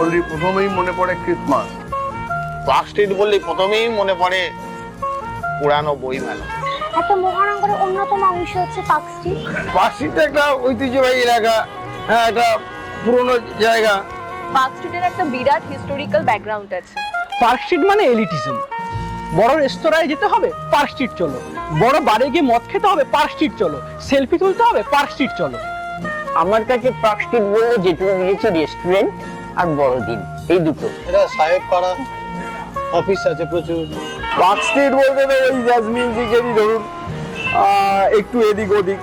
বললেই প্রথমেই মনে পড়ে ক্রিসমাস। পার্ক স্ট্রিট বললেই প্রথমেই মনে পড়ে পুরানো বইমেলা। একটা মহানগরের অন্যতম অংশ হচ্ছে পার্ক স্ট্রিট। পার্ক স্ট্রিটটা একটা ঐতিহ্যবাহী এলাকা। হ্যাঁ একটা পুরোনো জায়গা। পার্ক স্ট্রিটের একটা বিরাট হিস্টোরিক্যাল ব্যাকগ্রাউন্ড আছে। পার্ক স্ট্রিট মানে এলিটিজম বড় রেস্তোরাঁয় যেতে হবে পার্ক স্ট্রিট চলো। বড় বারে গিয়ে মদ খেতে হবে পার্ক স্ট্রিট চলো। সেলফি তুলতে হবে পার্ক স্ট্রিট চলো। আমার কাছে পার্ক স্ট্রিট বললে যেটুকু বুঝেছি রেস্টুরেন্ট আর বড়দিন এই দুটো। এটা সাহেব পাড়া অফিস আছে প্রচুর। পার্ক স্ট্রিট বলতে ওই জাজ মিউজিকেরই ধরুন আহ, একটু এদিক ওদিক।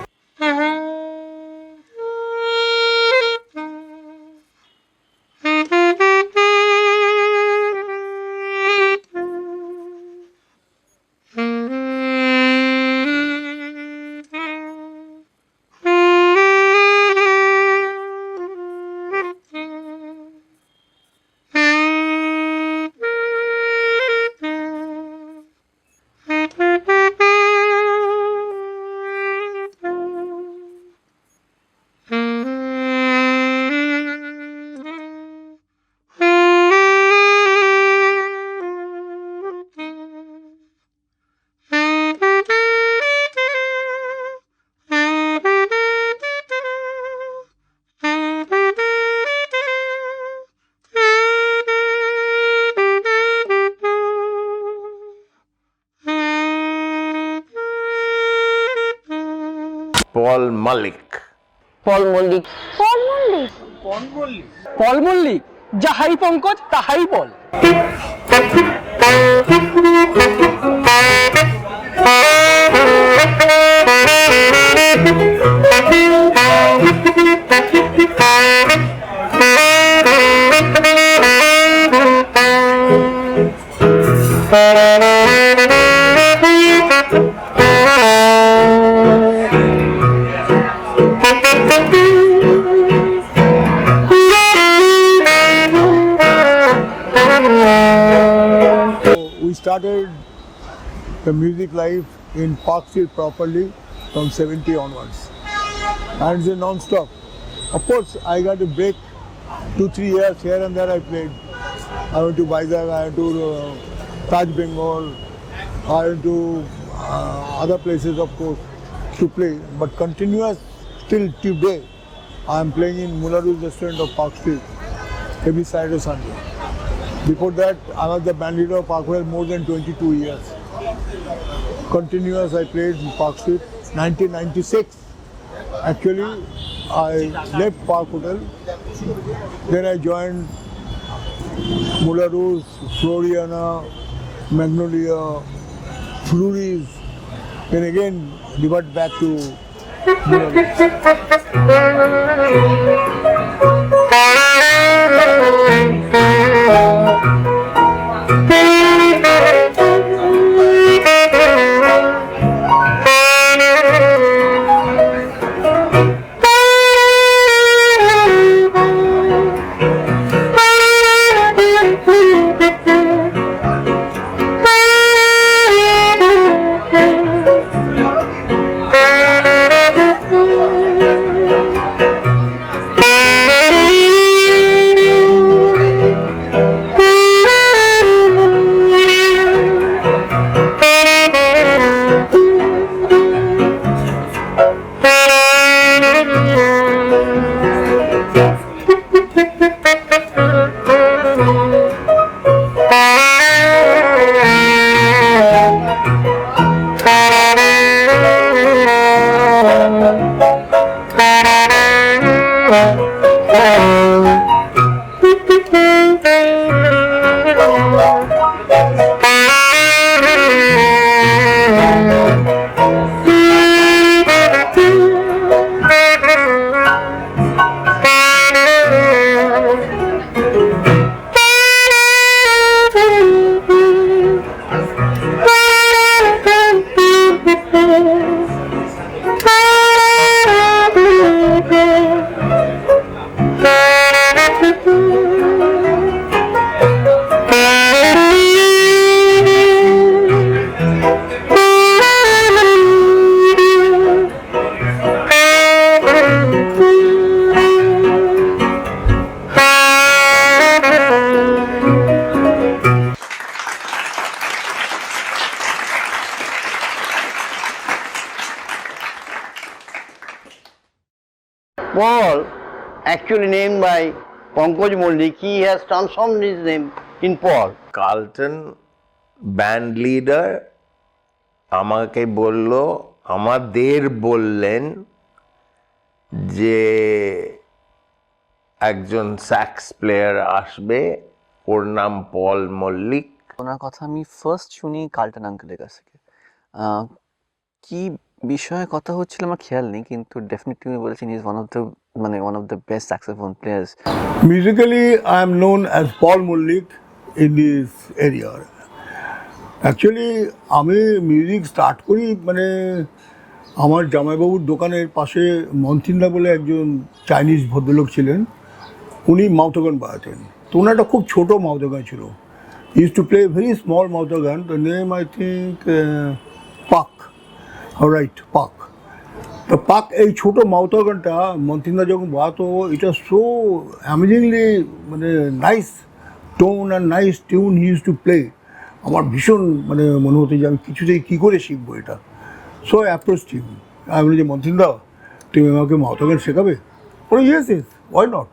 পল মালিক। পল মল্লিক। পল মল্লিক? পল মল্লিক। যাহাই পঙ্কজ তাহাই বল। Started the music life in Park Street properly from 70 onwards. And it's a non-stop. Of course, I got a break, two, three years here and there I played. I went to Vizag, I went to uh, Taj Bengal, I went to uh, other places of course to play. But continuous till today, I am playing in Mularu's restaurant of Park Street every Saturday, Sunday. Before that, I was the band leader of Parkwell more than 22 years. Continuous, I played in Park Street. 1996, actually, I left Park Hotel. Then I joined Mulla Rose, Floriana, Magnolia, Flurries. Then again, revert back to Mulla actually named by Pankaj Moldik, he has transformed his name in Paul. Carlton band leader আমাকে বলল আমাদের বললেন যে একজন sax player আসবে ওর নাম পল মল্লিক ওনার কথা আমি ফার্স্ট শুনি কাল্টন আঙ্কেলের কাছ থেকে কি বিষয়ে কথা হচ্ছিল আমার খেয়াল নেই, কিন্তু ডেফিনেটলি উনি বলেছেন ইজ ওয়ান অফ দ্য মানে one of the best saxophone players musically I am known as Paul Mullik in this area. Actually আমি মিউজিক স্টার্ট করি মানে আমার জামাইবাবুর দোকানের পাশে মন্থিন্দা বলে একজন চাইনিজ ভদ্রলোক ছিলেন, উনি মাউথগান বাজাতেন। তো ওনার একটা খুব ছোটো মাউথগান ছিল। Use to play very small mouth organ the name I think পাক রাইট পাক তো পাক এই ছোট মাউথগানটা মন্থিন্দা যখন বাজাতো এটা সো অ্যামেজিংলি মানে nice tone and nice tune use to play আমার ভীষণ মানে মনে হতো যে আমি কিছুতেই কী করে শিখব এটা। সো অ্যাপ্রোচ টিম আমি যে মন্থিন্দা তুমি আমাকে মাউথগান শেখাবে? বলে yes yes why not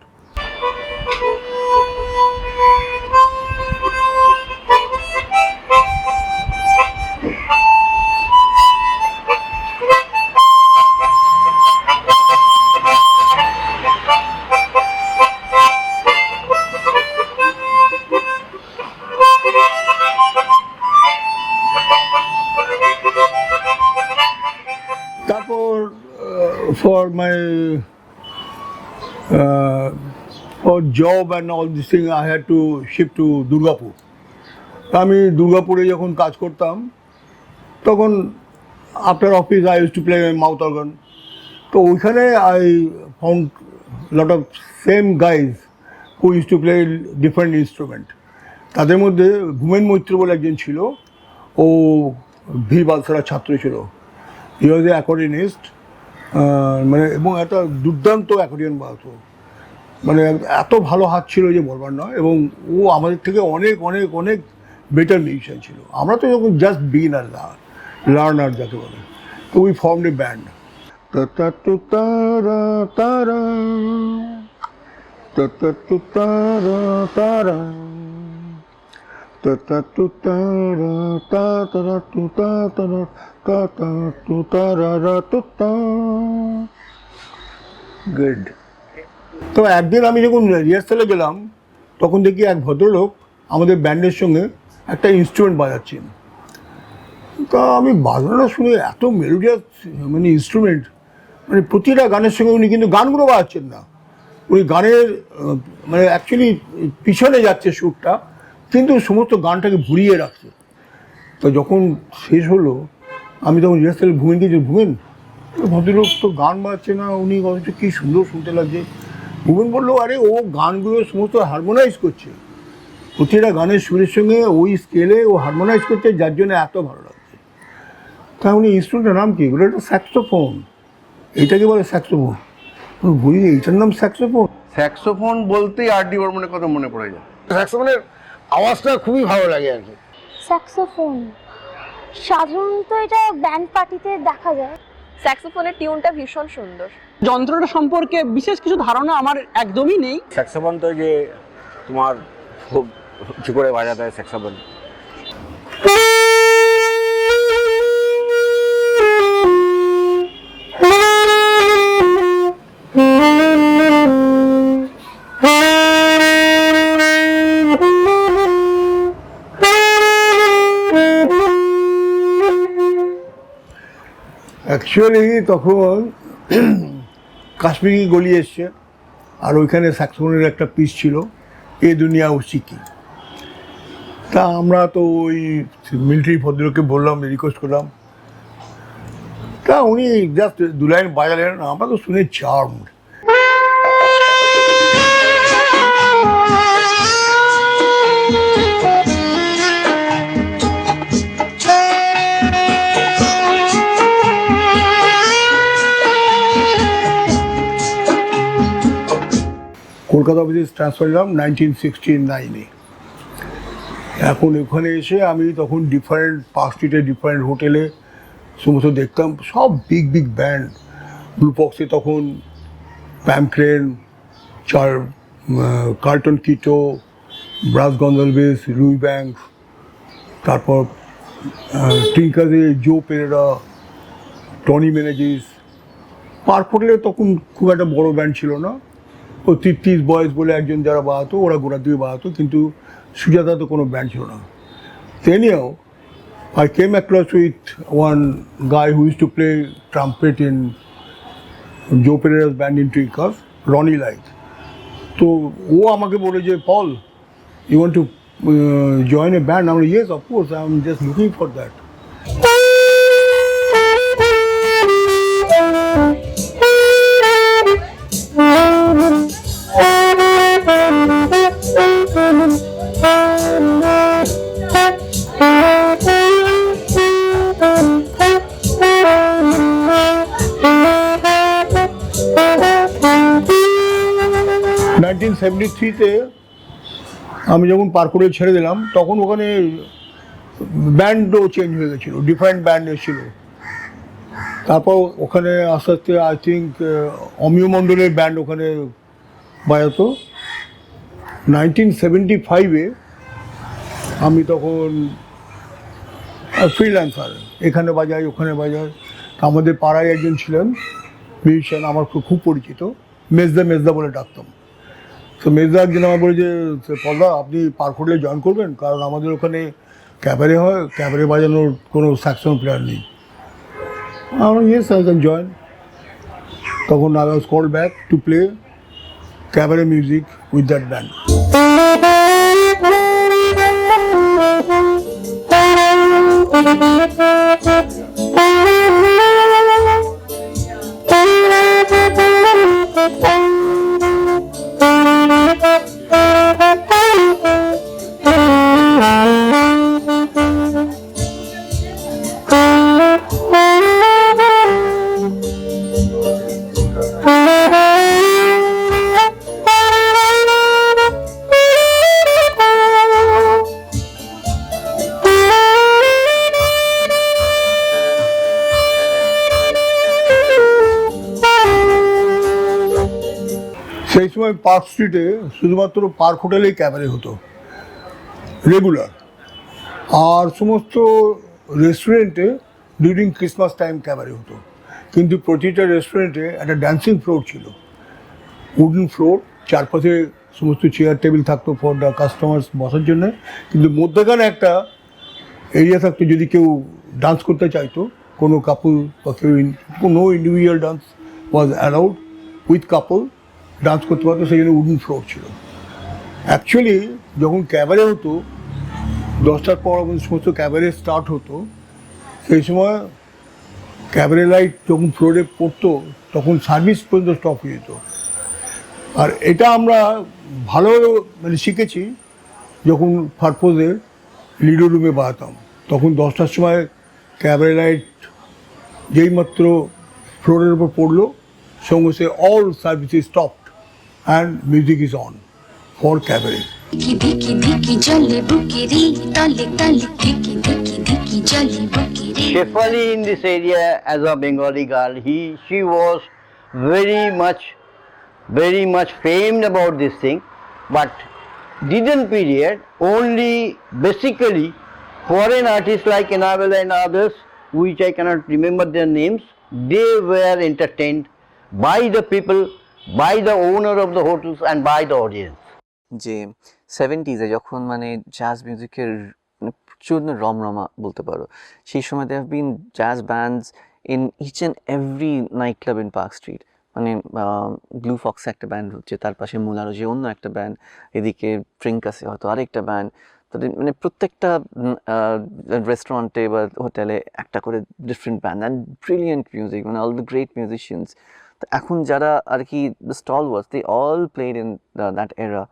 for job and all this thing I had to shift to Durgapur আমি দুর্গাপুরে যখন কাজ করতাম, তখন after office I use to play mouth organ তো ওইখানে I found lot of same guys who use to play different instrument তাদের মধ্যে ভূমেন মৈত্র বলে একজন ছিল, ও ভি বালসারার ছাত্র ছিল। হি ওয়াজ এ অ্যাকর্ডিনিস্ট মানে এবং একটা দুর্দান্ত অ্যাকর্ডিয়ন বাজাতো মানে এত ভালো হাত ছিল যে বলবার নয় এবং ও আমাদের থেকে অনেক অনেক অনেক বেটার মিউজিশিয়ান ছিল। আমরা তো যখন জাস্ট বিগিনার লার্নার যাকে বলে তো উই ফর্ম এ ব্যান্ড তারা তারা তারা তারা গুড তো একদিন আমি যখন রিহার্সালে গেলাম তখন দেখি এক ভদ্রলোক আমাদের ব্যান্ডের সঙ্গে একটা ইনস্ট্রুমেন্ট বাজাচ্ছেন তা আমি বাজানোটা শুনে এত মেলোডিয়াস মানে ইনস্ট্রুমেন্ট মানে প্রতিটা গানের সঙ্গে উনি কিন্তু গানগুলো বাজাচ্ছেন না উনি গানের মানে অ্যাকচুয়ালি পিছনে যাচ্ছে সুরটা কিন্তু সমস্ত গানটাকে ভুলিয়ে রাখছে তো যখন শেষ হলো আমি তখন রিহার্সালে ভূমেন গিয়েছি ভূমেন ভদ্রলোক তো গান বাজছে না উনি অথচ কী সুন্দর শুনতে লাগছে ভূমেন বলল আরে ও গানগুলো সমস্ত হারমোনাইজ করছে। প্রতিটা গানের সুরের সঙ্গে ওই স্কেলে ও হারমোনাইজ করছে যার জন্য এত ভালো লাগছে। তা উনি ইনস্ট্রুমেন্টের নাম কি? ওটা একটা স্যাক্সোফোন এইটাকে বলে স্যাক্সোফোন বুঝি এইটার নাম স্যাক্সোফোন স্যাক্সোফোন বলতেই আর ডি বর্মনের কথা মনে পড়ে যায়। স্যাক্সোফোনের আওয়াজটা খুবই ভালো লাগে আর কি। স্যাক্সোফোন সাধারণত এটা ব্যান্ড পার্টিতে দেখা যায়। স্যাক্সোফোনের টিউনটা ভীষণ সুন্দর। যন্ত্রটা সম্পর্কে বিশেষ কিছু ধারণা আমার একদমই নেই। স্যাক্সোফোন তো যে তোমার খুব উঁচু করে বাজাতে হয় স্যাক্সোফোন অ্যাকচুয়ালি তখন কাশ্মীরি গলি এসছে, আর ওইখানে স্যাক্সফোনের একটা পিস ছিল, এ দুনিয়া ও সিকি তা আমরা তো ওই মিলিটারি ভদ্রকে বললাম রিকোয়েস্ট করলাম। তা উনি জাস্ট দু লাইন বাজালেন, আমরা তো শুনে চার্ম কলকাতা অফিসে ট্রান্সফার নিলাম নাইনটিন নাইনে এখন ওখানে এসে আমি তখন ডিফারেন্ট পার্ক স্ট্রিটে ডিফারেন্ট হোটেলে সমস্ত দেখতাম, সব বিগ বিগ ব্যান্ড ব্লু বক্সে তখন প্যাম ক্রেন চার কার্টন কিটো ব্রাস গন্দালবেস রুই ব্যাংক তারপর টিঙ্কারে Joe Pereira Tony Menezes Park হোটেলে তখন খুব একটা বড় ব্যান্ড ছিল না। ও তৃপ্তিস বয়েস বলে একজন যারা বাজাতো ওরা গোড়া দিয়ে বাজাতো কিন্তু সুজাতা তো কোনো ব্যান্ড ছিল না। তেনিও I came across with one guy who used to play trumpet in Joe Pereira's band in Twinkers, Ronnie Light. তো ও আমাকে বলে যে Paul you want to join a band আমরা yes of course I am just looking for that seventy থ্রিতে আমি যখন পার্কুরে ছেড়ে দিলাম, তখন ওখানে ব্যান্ডও চেঞ্জ হয়ে গেছিল ডিফারেন্ট ব্যান্ড এসেছিল। তারপর ওখানে আস্তে আস্তে আই থিঙ্ক অমিয় মণ্ডলের ব্যান্ড ওখানে বাজাতো। নাইনটিন সেভেন্টি ফাইভে আমি তখন ফ্রিল্যান্সার এখানে বাজাই, ওখানে বাজাই। আমাদের পাড়ায় একজন ছিলেন মিউজিশিয়ান আমার খুব খুব পরিচিত, মেজদা মেজদা বলে ডাকতাম। তো মেজদা একদিন আমার বলে যে পদা আপনি পার্ক হোটেলে জয়েন করবেন? কারণ আমাদের ওখানে ক্যাবারে হয়, ক্যাবারে বাজানোর কোনো স্যাকশন প্লেয়ার নেই। আমার ইয়েস আই ক্যান জয়েন তখন I was call back to play cabaret music with that band সেই সময় পার্ক স্ট্রিটে শুধুমাত্র পার্ক হোটেলেই ক্যাবারে হতো। রেগুলার আর সমস্ত রেস্টুরেন্টে ডিউরিং ক্রিসমাস টাইম ক্যাবারে হতো। কিন্তু প্রতিটা রেস্টুরেন্টে একটা ড্যান্সিং ফ্লোর ছিল। উডেন ফ্লোর চারপাশে সমস্ত চেয়ার টেবিল থাকতো ফর দ্য কাস্টমার্স বসার জন্য। কিন্তু মধ্যেখানে একটা এরিয়া থাকতো যদি কেউ ডান্স করতে চাইতো। কোনো কাপল বা কেউ no individual dance was allowed with couple dance করতে পারতো, সেই জন্য উডেন ফ্লোর ছিল। অ্যাকচুয়ালি যখন ক্যাবারে হতো, দশটার পর সমস্ত ক্যাবারে স্টার্ট হতো, সেই সময় ক্যাবারে লাইট যখন ফ্লোরে পড়তো, তখন সার্ভিস পর্যন্ত স্টপ হয়ে যেত। আর এটা আমরা ভালো মানে শিখেছি, যখন ফারপোজে লিডো রুমে বাড়াতাম তখন দশটার সময় ক্যাবারে লাইট যেইমাত্র ফ্লোরের উপর পড়ল, সঙ্গে সে all services stopped and music is on. For cabaret. Shefali in this area as a Bengali girl, he she was very much very much famed about this thing, but didn't period only basically foreign artists like Enabel and others, which I cannot remember their names, they were entertained by the people by the owner of the hotels and by the audience. যে সেভেন্টিজে যখন মানে জাজ মিউজিকের মানে প্রচুর রমরমা বলতে পারো, সেই সময় they have been jazz bands in each and every night club in Park Street মানে ব্লু ফক্স একটা ব্যান্ড হচ্ছে, তার পাশে মোলারো যে অন্য একটা ব্যান্ড এদিকে ট্রিঙ্কাসে হয়তো আরেকটা ব্যান্ড তাদের মানে প্রত্যেকটা রেস্টুরেন্টে বা হোটেলে একটা করে different band and brilliant music মানে অল দ্য গ্রেট মিউজিশিয়ানস এখন যারা আর কি stalwarts they all played in that এরা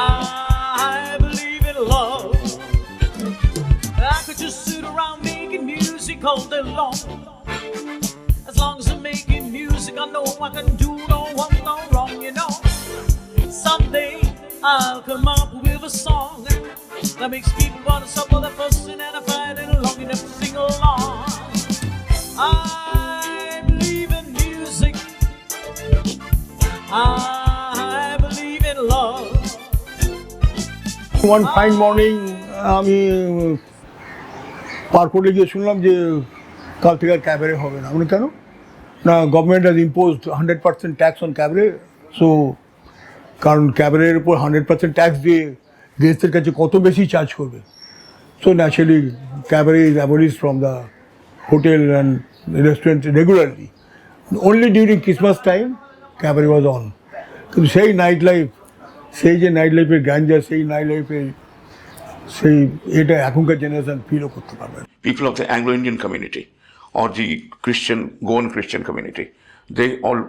I believe in love. I could just sit around making music all day long. As long as I'm making music, I know I can do no one no wrong, you know. Someday I'll come up with a song that makes people want to stop all that fussing and a fighting enough to sing along. I believe in music. I one fine morning আমি পারপোর্টে গিয়ে শুনলাম যে কাল থেকে আর cabaret হবে না। মানে কেন? না government has imposed hundred percent tax on cabaret so কারণ ক্যাবারের উপর হান্ড্রেড পার্সেন্ট ট্যাক্স দিয়ে গেস্টের কাছে কত বেশি চার্জ করবে? So naturally cabaret is abolish from the hotel and restaurant regularly only during Christmas time cabaret was on কিন্তু সেই নাইট লাইফ সেই যে নাইট লাইফের গ্যাঞ্জা সেই নাইট লাইফের সেই এটা এখনকার জেনারেশন ফিলও করতে পারবে না। people of the Anglo-Indian community or the Christian, Goan Christian community, they all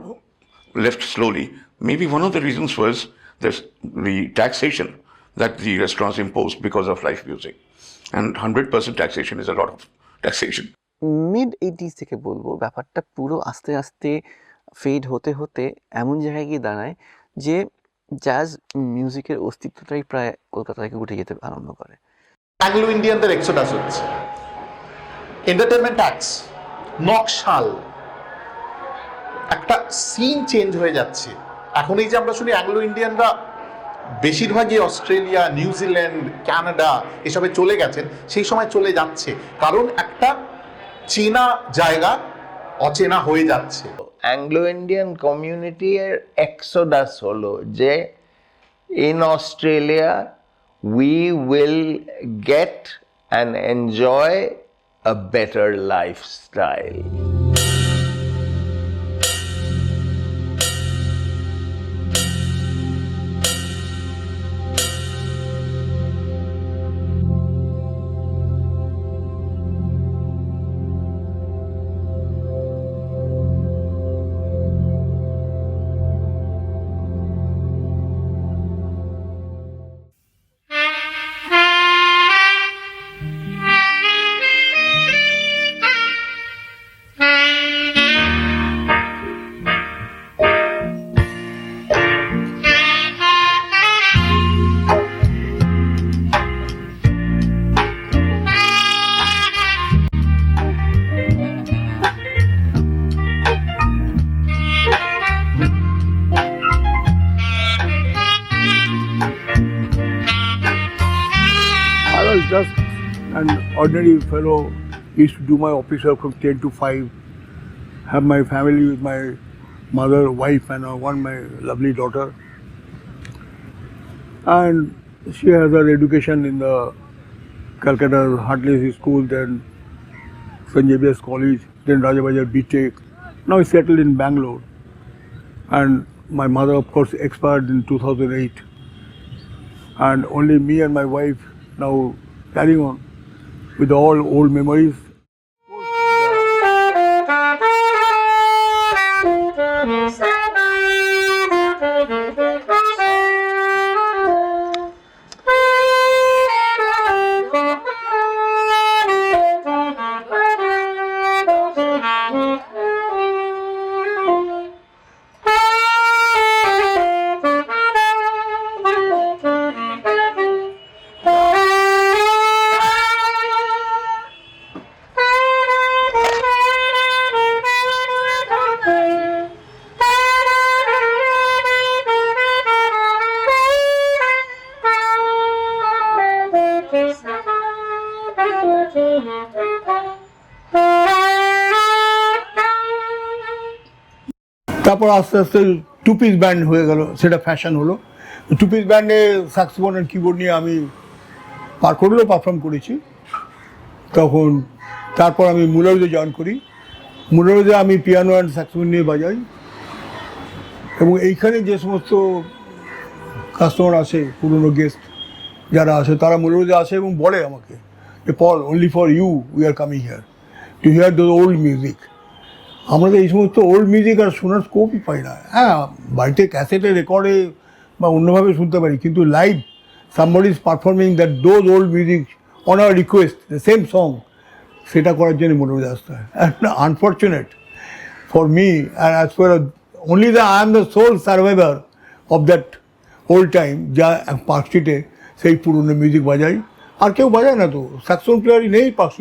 left slowly. Maybe one of the reasons was this, the taxation that the restaurants imposed because of live music. And 100% taxation is a lot of taxation. Mid eighties থেকে বলব ব্যাপারটা পুরো আস্তে আস্তে fade হতে হতে এমন জায়গায় গিয়ে দাঁড়ায় যে জাজ মিউজিকের অস্তিত্বটাই প্রায় কলকাতা থেকে উঠে যেতে আরম্ভ করে। অ্যাংলো ইন্ডিয়ানদের এক্সোডাস হচ্ছে এন্টারটেনমেন্ট ট্যাক্স নকশাল। একটা সিন চেঞ্জ হয়ে যাচ্ছে। এখন এই যে আমরা শুনি অ্যাংলো ইন্ডিয়ানরা বেশিরভাগই অস্ট্রেলিয়া নিউজিল্যান্ড কানাডা এসবে চলে গেছেন, সেই সময় চলে যাচ্ছে। কারণ একটা চেনা জায়গা অচেনা হয়ে যাচ্ছে। অ্যাংলো ইন্ডিয়ান কমিউনিটি এর এক্সোডাস হলো যে in Australia we will get and enjoy a better lifestyle an ordinary fellow, used to do my office work from 10 to 5, have my family with my mother, wife, and uh, one my lovely daughter. And she has her education in the Calcutta Hartley School, then. Xavier's College, then Rajabajar BTech. Now he's settled in Bangalore. And my mother, of course, expired in 2008. And only me and my wife now carrying on with all old memories. আস্তে আস্তে two piece band হয়ে গেল, সেটা fashion হলো। Two piece ব্যান্ডে সাক্সফোন and keyboard নিয়ে আমি পার করলেও পারফর্ম করেছি। তখন তারপর আমি মুলারুজে জয়েন করি। মুলারুজে আমি পিয়ানো অ্যান্ড সাক্সফোন নিয়ে বাজাই। এবং এইখানে যে সমস্ত কাস্টমার আসে, পুরনো গেস্ট যারা আসে, তারা মুলারুজে আসে এবং বলে আমাকে যে Paul only for you we are coming here to hear the old music আমরা তো এই সমস্ত ওল্ড মিউজিক আর শোনার স্কোপই পাই না। হ্যাঁ বাড়িতে ক্যাসেটে রেকর্ডে বা অন্যভাবে শুনতে পারি, কিন্তু live somebody is performing that those old music on our request the same song সেটা করার জন্য মনে ব্যস্ত হয়। Unfortunate for me and as far only the I am the sole survivor of that old time যা Park স্ট্রিটে সেই পুরনো মিউজিক বাজাই। আর কেউ বাজায় না তো স্যাক্সন প্লেয়ারই নেই পার্ক